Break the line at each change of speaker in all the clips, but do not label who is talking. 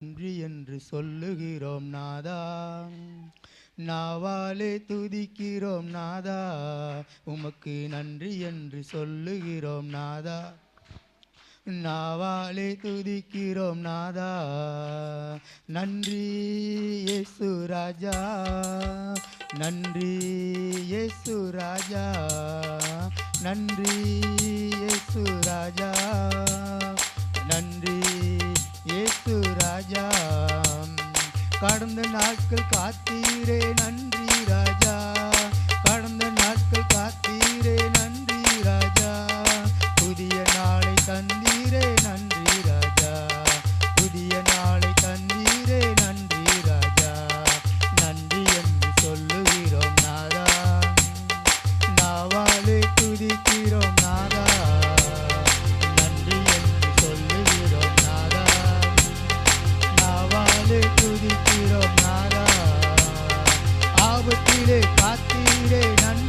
நன்றி என்று சொல்லுகிறோம் நாதா. நாவாலே துதிக்கிறோம் நாதா. உமக்கு நன்றி என்று சொல்லுகிறோம் நாதா. நாவாலே துதிக்கிறோம் நாதா. நன்றி இயேசு ராஜா. நன்றி இயேசு ராஜா. நன்றி இயேசு ராஜா. நாட்கள் காத்தீரே நன்றி. रे नन्ना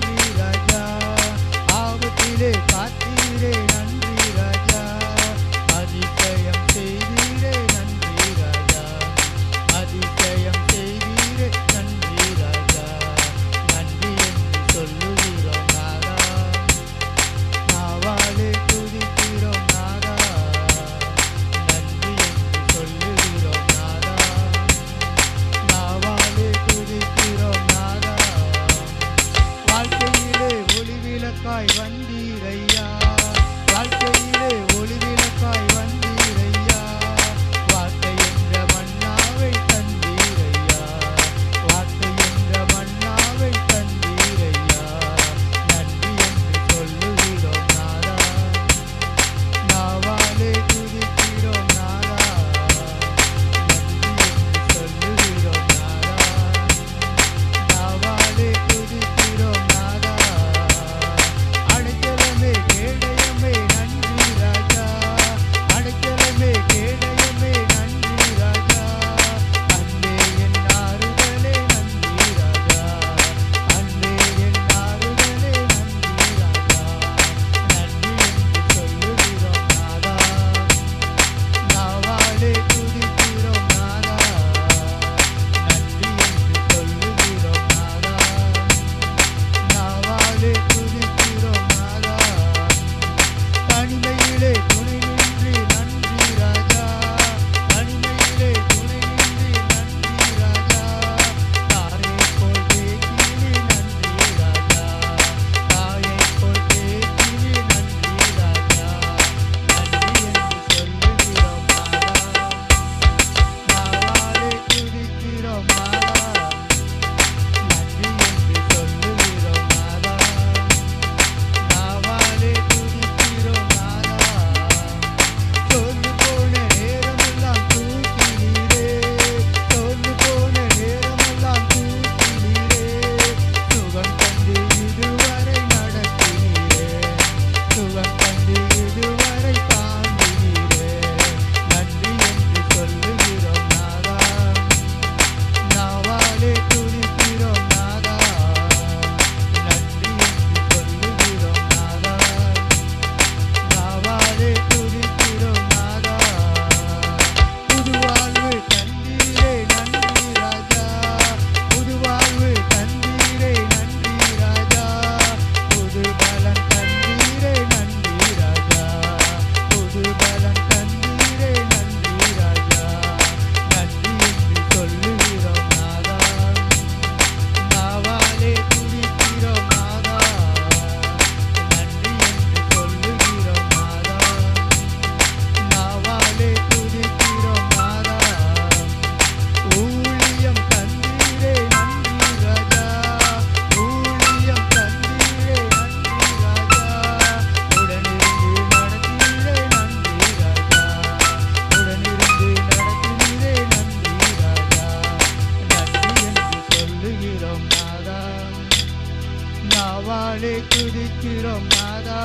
வாழை துதிக்கிறோம் நாதா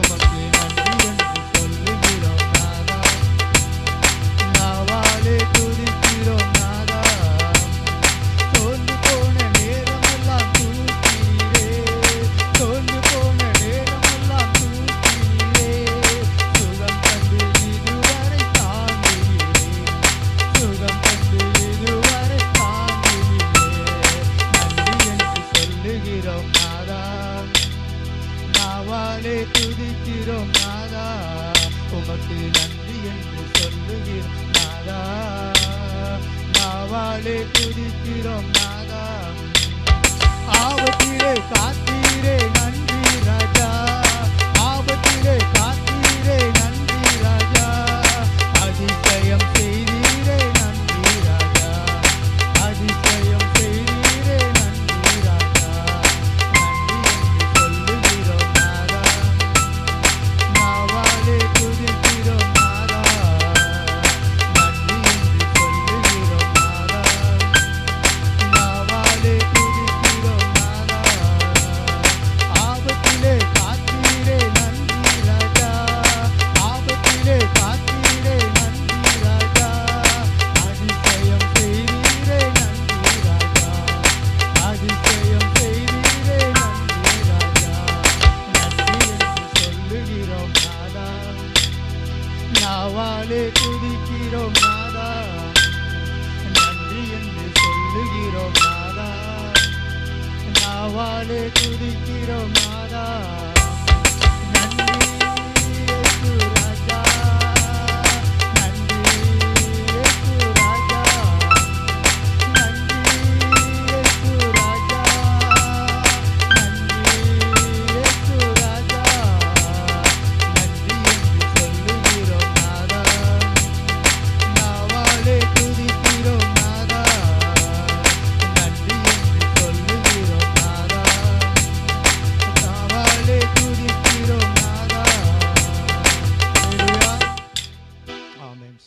உமக்கு நன்றி. நாளே துதிக்கிறோம் நாதா. ஆபத்திலே காத்தீரே நன்றி ராஜா. நாவாலே துதிக்கிறோம் மாதா. நன்றி